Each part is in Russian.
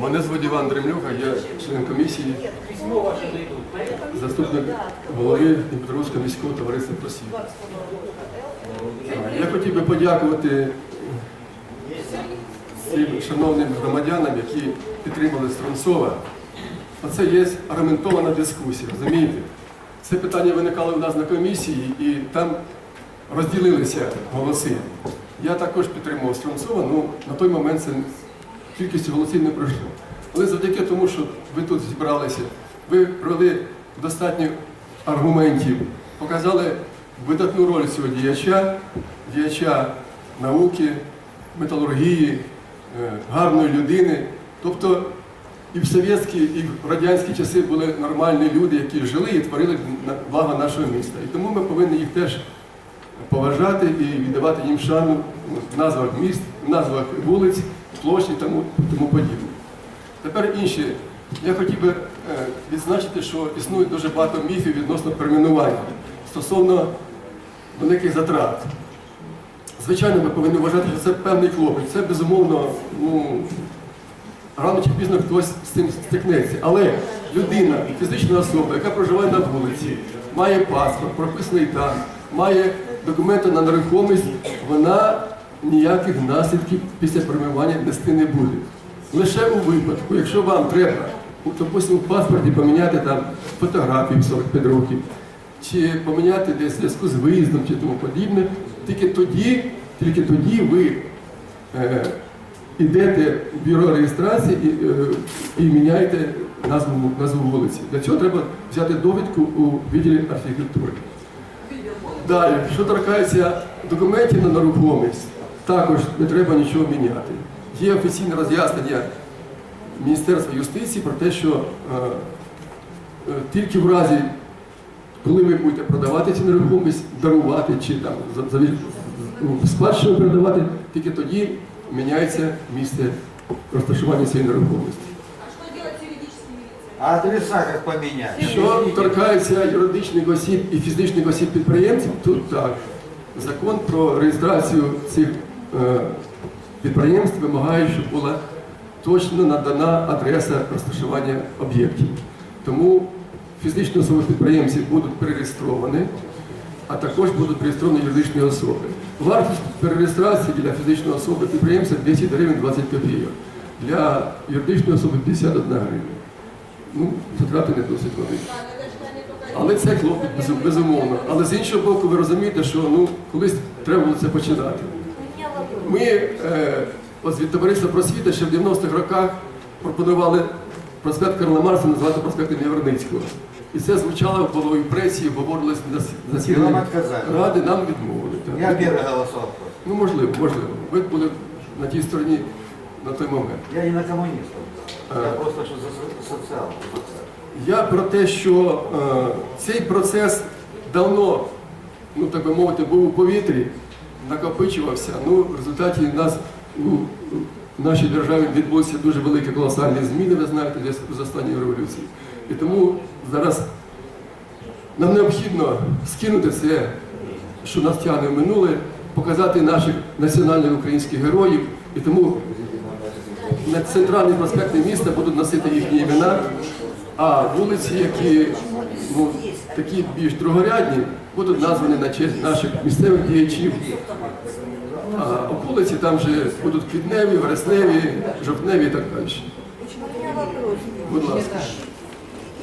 Мене звуть Іван Дремлюха, я член комісії, заступник голови Дніпропетровського міського товариства просвіти. Я хотів би подякувати всім шановним громадянам, які підтримали Стронцова. Оце є аргументована дискусія, розумієте? Це питання виникало у нас на комісії, і там розділилися голоси. Я також підтримував Стронцова, ну на той момент це кількістю голосів не пройшло. Але завдяки тому, що ви тут зібралися, ви провели достатньо аргументів, показали видатну роль цього діяча, діяча науки, металургії, е, гарної людини. Тобто і в совєтські, і в радянські часи були нормальні люди, які жили і творили благо нашого міста. І тому ми повинні їх теж поважати і віддавати їм шану в назвах міст, в назвах вулиць, площі і тому, тому подібне. Тепер інше. Я хотів би е, відзначити, що існує дуже багато міфів відносно перейменування стосовно великих затрат. Звичайно, ми повинні вважати, що це певний хлопець. Це безумовно, ну, рано чи пізно хтось з цим стикнеться. Але людина, фізична особа, яка проживає на вулиці, має паспорт, прописаний там, має документи на нерухомість, вона ніяких наслідків після промивання нести не буде. Лише у випадку, якщо вам треба, у- допустимо, в паспорті поміняти там фотографію 45 років, чи поміняти десь в зв'язку з виїздом чи тому подібне, тільки тоді, тільки тоді ви е, йдете в бюро реєстрації і, е, і міняєте назву, назву вулиці. Для цього треба взяти довідку у відділі архітектури. Далі, що торкається документів на нерухомість, також не треба нічого міняти. Є офіційне роз'яснення Міністерства юстиції про те, що е, е, тільки в разі, коли ви будете продавати цю нерухомість, дарувати чи там спадщину передавати, тільки тоді міняється місце розташування цієї нерухомості. А адреса как поменять? Що торкається юридичних осіб і фізичних осіб підприємців, тут так. Закон про реєстрацію цих підприємств вимагає, щоб була точно надана адреса розташування об'єктів. Тому фізичні особи підприємців будуть перереєстровані, а також будуть реєстровані юридичні особи. Вартість перереєстрації для фізичної особи підприємця 10 гривень 20 копійок. Для юридичної особи 51 гривня. Ну, затрати не досить великі. Але це клопіт, безумовно. Але з іншого боку, ви розумієте, що ну, колись треба було це починати. Ми е, ось від товариства просвіти ще в 90-х роках пропонували проспект Карла Марса назвати проспектом Яворницького. І це звучало було і в пресі, говорилось на с- Вам засіданні ради, нам відмовили. так. Я первый голосовал просто. Ну, можливо, можливо. Ви були на тій стороні на той момент. Я не на коммунистов. Я просто что за со- социал. Я про те, що е, цей процес давно, ну так би мовити, був у повітрі, накопичувався. Ну, в результаті нас у, нашій державі відбулися дуже великі колосальні зміни, ви знаєте, з останньою революцією. І тому зараз нам необхідно скинути це, що нас тягне в минуле, показати наших національних українських героїв. І тому на центральні проспекти міста будуть носити їхні імена, а вулиці, які ну, такі більш другорядні, будуть названі на честь наших місцевих діячів. А вулиці там вже будуть квітневі, вересневі, жовтневі і так далі. У меня вопрос. Будь ласка.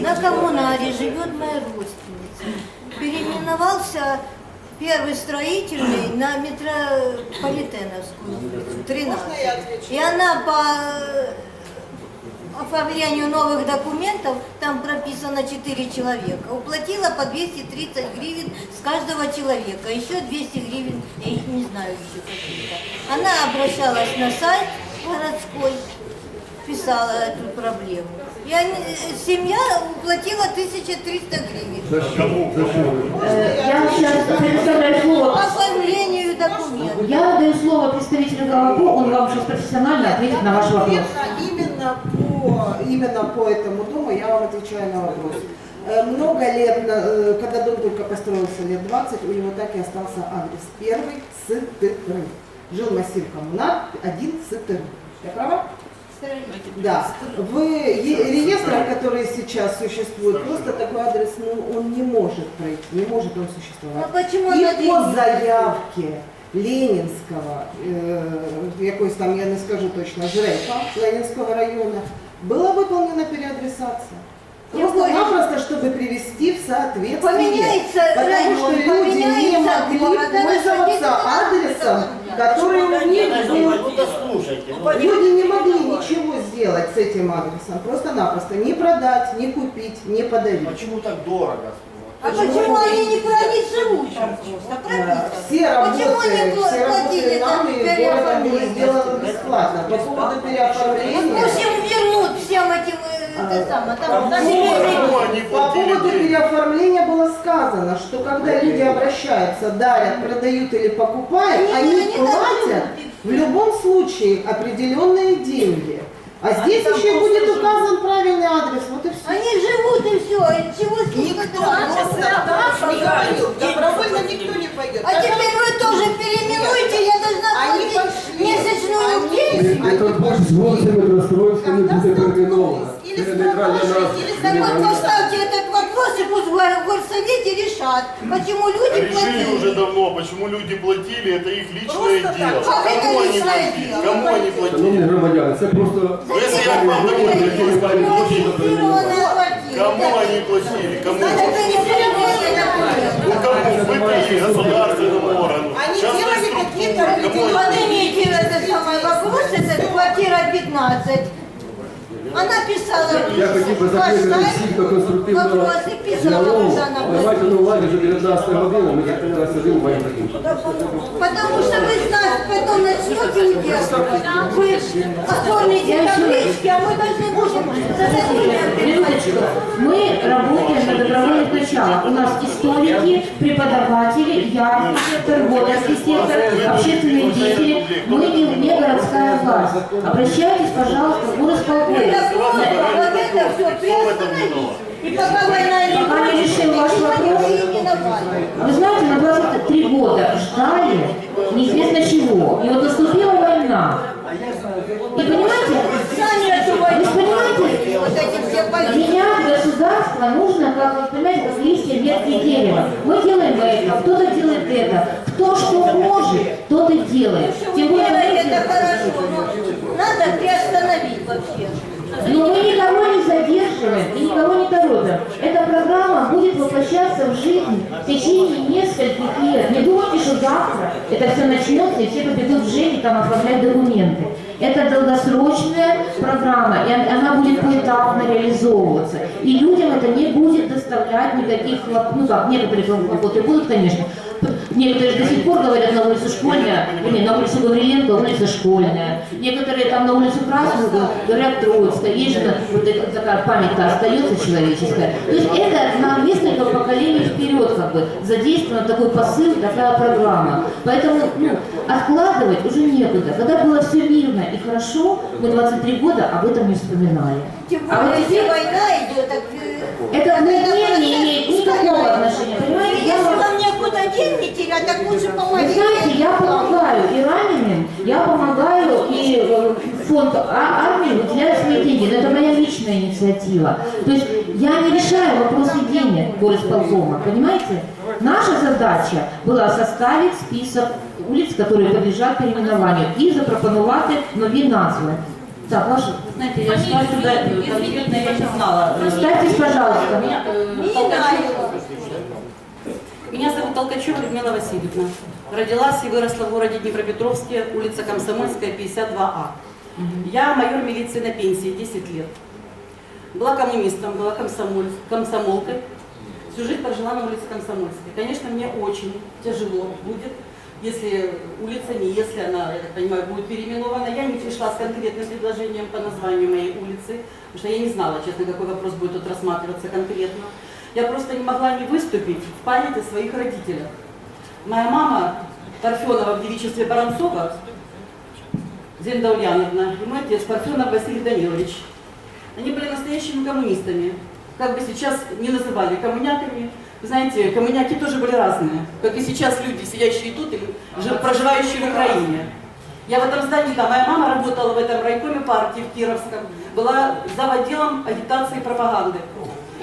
На коммунале живет моя родственница. Переименовался первый строительный на метрополитеновскую улицу, 13. И она по э, оформлению новых документов, там прописано 4 человека, уплатила по 230 гривен с каждого человека, еще 200 гривен, я их не знаю еще какие-то. Она обращалась на сайт городской, писала эту проблему. И они- э, семья уплатила 1300 гривен Я сейчас предоставляю по слово. оформлению документов. Я даю слово представителю ГАВАПО, он вам сейчас профессионально ответит на ваш вопрос. Именно по, этому дому я вам отвечаю на вопрос. Э, Много лет, э, когда дом только построился, лет 20, у него так и остался адрес. Первый с Жил массив коммунар, один с Я права? Да. В реестрах, которые сейчас существуют, просто такой адрес, ну, он не может пройти, не может он существовать. почему И по заявке Ленінського, е, якось там, я не скажу точно, ЖРЕКа Ленінського району, была выполнена переадресация. Просто-напросто, чтобы привести в соответствие. Поменяется Потому район, что люди не могли а пользоваться адресом, который у них был. Люди не могли ничего сделать с этим адресом. Просто-напросто не продать, не купить, не подарить. Почему так дорого? А почему они не там просто? Все Почему работы, все платили работы там нами городом были переоформление? сделаны бесплатно. По поводу переоформления. Этим, э, это самое, там, там Почему они По поводу переоформления было сказано, что когда люди обращаются, дарят, продают или покупают, Они- они, они платят в любом случае определенные деньги. А здесь еще будет указан правильный адрес. Вот и все. Они живут и все, чего никто. Добровольно никто не пойдет. А теперь вы тоже переименуете, я должна Они платить пошли. месячную Они- пенсию. Этот борщ з вулицями Дністровськими буде перейменовано. Или Це нейтральна с назва. или с Так вот Генеральна. поставьте этот вопрос и пусть в горсовете решат, почему люди Решили уже платили. давно, почему люди платили, это их личное Просто дело. так. Как это Кому они личное платили? дело? Кому они Шановні платили? громадяни, це просто Ну, если я вам говорю, які не мають грошей на перейменування. Квалифицированная квартира. Кому они платили? Кому? Значит, вы не переводите Ну кому? Выплатили государственному органу. Они Частной делали структуре. какие-то Кому они Самый вопрос, это квартира 15. Она писала, Я хотів би закликати всіх до конструктивного вопросы писала, діалогу. когда она Але майте на увазі, що 19 година, ми зараз сидимо, маємо закінчити. Потому что вы с нас потом начнете удерживать. Вы оформите таблички, а мы должны будем Минуточку. Мы работаем на добровольных началах. У нас историки, преподаватели, я, торговецкий сектор, общественные деятели. Мы не, не городская власть. Обращайтесь, пожалуйста, в горосполком. Вот это все приостановить. И пока война не Пока не решим ваш вопрос. не навалит. Вы знаете, на 23 года ждали неизвестно чего. И вот наступила война. И понимаете, Вы понимаете? Менять государство нужно, как, вот, понимаете, как листья ветки дерева. Мы делаем это, кто-то делает это. Кто что может, тот и делает. Тем вы более, это хорошо, но надо приостановить вообще. Но мы никого не задерживаем и никого не торопим. Эта программа будет воплощаться в жизнь в течение нескольких лет. Не думайте, что завтра это все начнется и все побегут в ЖЭК там оформлять документы. Это долгосрочная программа, и он- она будет поэтапно реализовываться. И людям это не будет доставлять никаких хлоп... ну как, некоторые хлопоты будут, конечно. Некоторые до сих пор говорят на улицу школьная, не, на улицу Гавриленко, улица школьная. Некоторые там на улицу Красную говорят Троицкая. Есть же вот эта такая память-то остается человеческая. То есть это на несколько поколений вперед как бы задействован такой посыл, такая программа. Поэтому ну, откладывать уже некуда. Когда было все мирно и хорошо, мы 23 года об этом не вспоминали. Тем А вот более, если война идет, так... э, это процесс не имеет никакого отношения, понимаете? Некуда деньги терять, так лучше Вы помогите. знаете, я помогаю и раненым, я помогаю и э, фонд а- армии выделяет свои деньги. Но это моя личная инициатива. То есть я не решаю вопросы денег горосполкома, понимаете? Наша задача была составить список улиц, которые подлежат переименованию, і запропонувати нові назви. Так, ваша. Знаете, я шла сюда, конкретно я не знала. Представьтесь, пожалуйста. Меня, э. Меня зовут Толкачева Людмила Васильевна. Родилась и выросла в городе Днепропетровске, улица Комсомольская, 52А. Я майор милиции на пенсии, 10 лет. Была коммунистом, была комсомоль- комсомолкой. Всю жизнь прожила на улице Комсомольской. Конечно, мне очень тяжело будет, если улица, не если она, я так понимаю, будет переименована. Я не пришла с конкретным предложением по названию моей улицы, потому что я не знала, честно, какой вопрос будет тут рассматриваться конкретно. Я просто не могла не выступить в памяти своих родителей. Моя мама Парфенова в девичестве Баранцова, Зинда Ульяновна, и мой отец Парфенов Василий Данилович. Они были настоящими коммунистами. Как бы сейчас не называли коммуняками. Вы знаете, коммуняки тоже были разные. Как и сейчас люди, сидящие тут и жи- проживающие в Украине. Я в этом здании, да, моя мама работала в этом райкоме партии в Кировском, была зав. отделом агитации и пропаганды.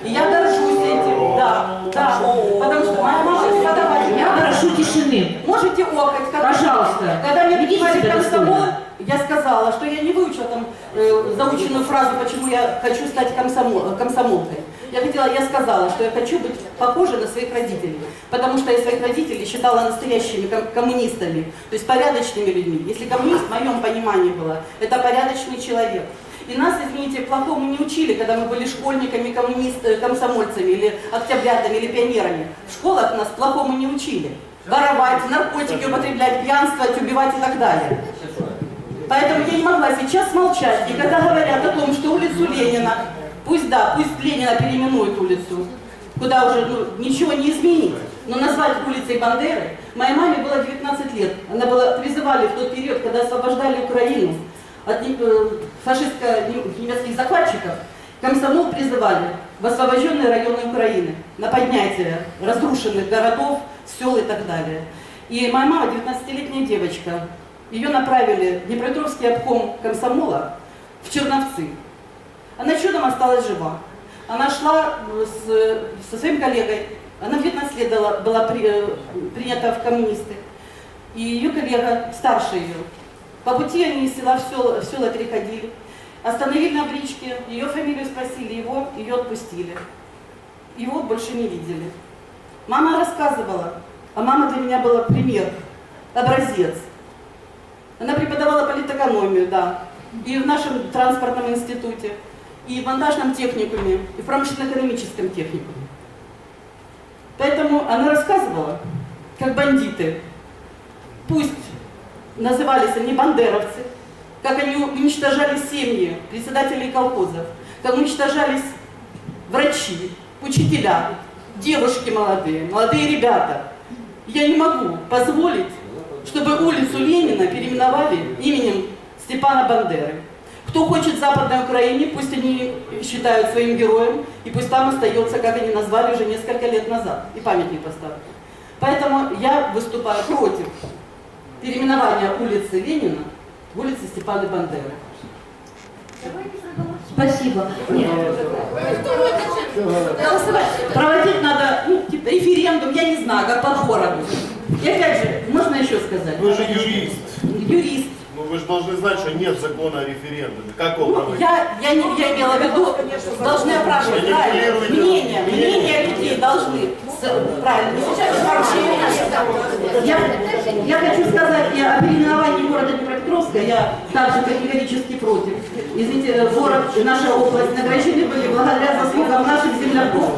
И я горжусь этим, да, да, потому что моя мама преподаватель. Я прошу тишины. Можете окать, когда, Пожалуйста. когда мне Ведите призвали себя комсомол, достойно. я сказала, что я не выучила там э, заученную фразу, почему я хочу стать комсомол- комсомолкой. Я хотела, я сказала, что я хочу быть похожей на своих родителей, потому что я своих родителей считала настоящими ком- коммунистами, то есть порядочными людьми. Если коммунист в моем понимании было, это порядочный человек. И нас, извините, плохому не учили, когда мы были школьниками, коммунист, э, комсомольцами, или октябрятами, или пионерами. В школах нас плохому не учили. Воровать, наркотики употреблять, пьянствовать, убивать и так далее. Поэтому я не могла сейчас молчать. И когда говорят о том, что улицу Ленина, пусть да, пусть Ленина переименует улицу, куда уже ну, ничего не изменить, но назвать улицей Бандеры, моей маме было 19 лет. Она была, призывали в тот период, когда освобождали Украину от э, фашистско-немецких захватчиков, комсомол призывали в освобожденные районы Украины на поднятие разрушенных городов, сел и так далее. И моя мама, 19-летняя девочка, ее направили в Днепропетровский обком комсомола в Черновцы. Она чудом осталась жива. Она шла э, с, со своим коллегой, она в 19 лет дала- была при- э, принята в коммунисты. И ее коллега, старше ее, по пути они из села в село, в село переходили, остановили на бричке, ее фамилию спросили, его, ее отпустили. Его больше не видели. Мама рассказывала, а мама для меня была пример, образец. Она преподавала политэкономию, да, и в нашем транспортном институте, и в монтажном техникуме, и в промышленно-экономическом техникуме. Поэтому она рассказывала, как бандиты, пусть назывались они бандеровцы, как они уничтожали семьи председателей колхозов, как уничтожались врачи, учителя, девушки молодые, молодые ребята. Я не могу позволить, чтобы улицу Ленина переименовали именем Степана Бандеры. Кто хочет в Западной Украине, пусть они считают своим героем, и пусть там остается, как они назвали уже несколько лет назад, и памятник поставят. Поэтому я выступаю против переименования улицы Ленина в улице Степана Бандеры. Спасибо. Нет. Голосовать. Проводить надо ну, типа, референдум, я не знаю, как по городу. И опять же, можно еще сказать? Вы же юрист. Юрист. Ну вы же должны знать, что нет закона о референдуме. Как его Ну, проводить? я, я, не, я имела в виду, должны опрашивать, правильно, Манипулируйте. мнение, мнение людей должны, с- правильно, не сейчас я, я хочу сказать и о переименовании города Днепропетровска, я также категорически против. Извините, город, наша область награждены были благодаря заслугам наших земляков.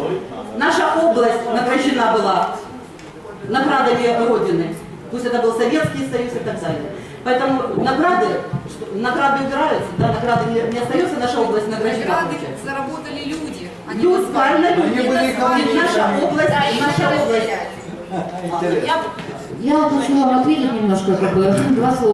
Наша область награждена была наградами Родины. Пусть это был Советский Союз и так далее. Поэтому награды, награды убираются, да, награды не, не остается, наша область награждена. Награды получается. заработали люди. Они Люди, назвали. правильно, люди. Они были Ведь наша область, Да, наша область. Интересно. Я Я вот хочу вам ответить немножко, как бы, два слова.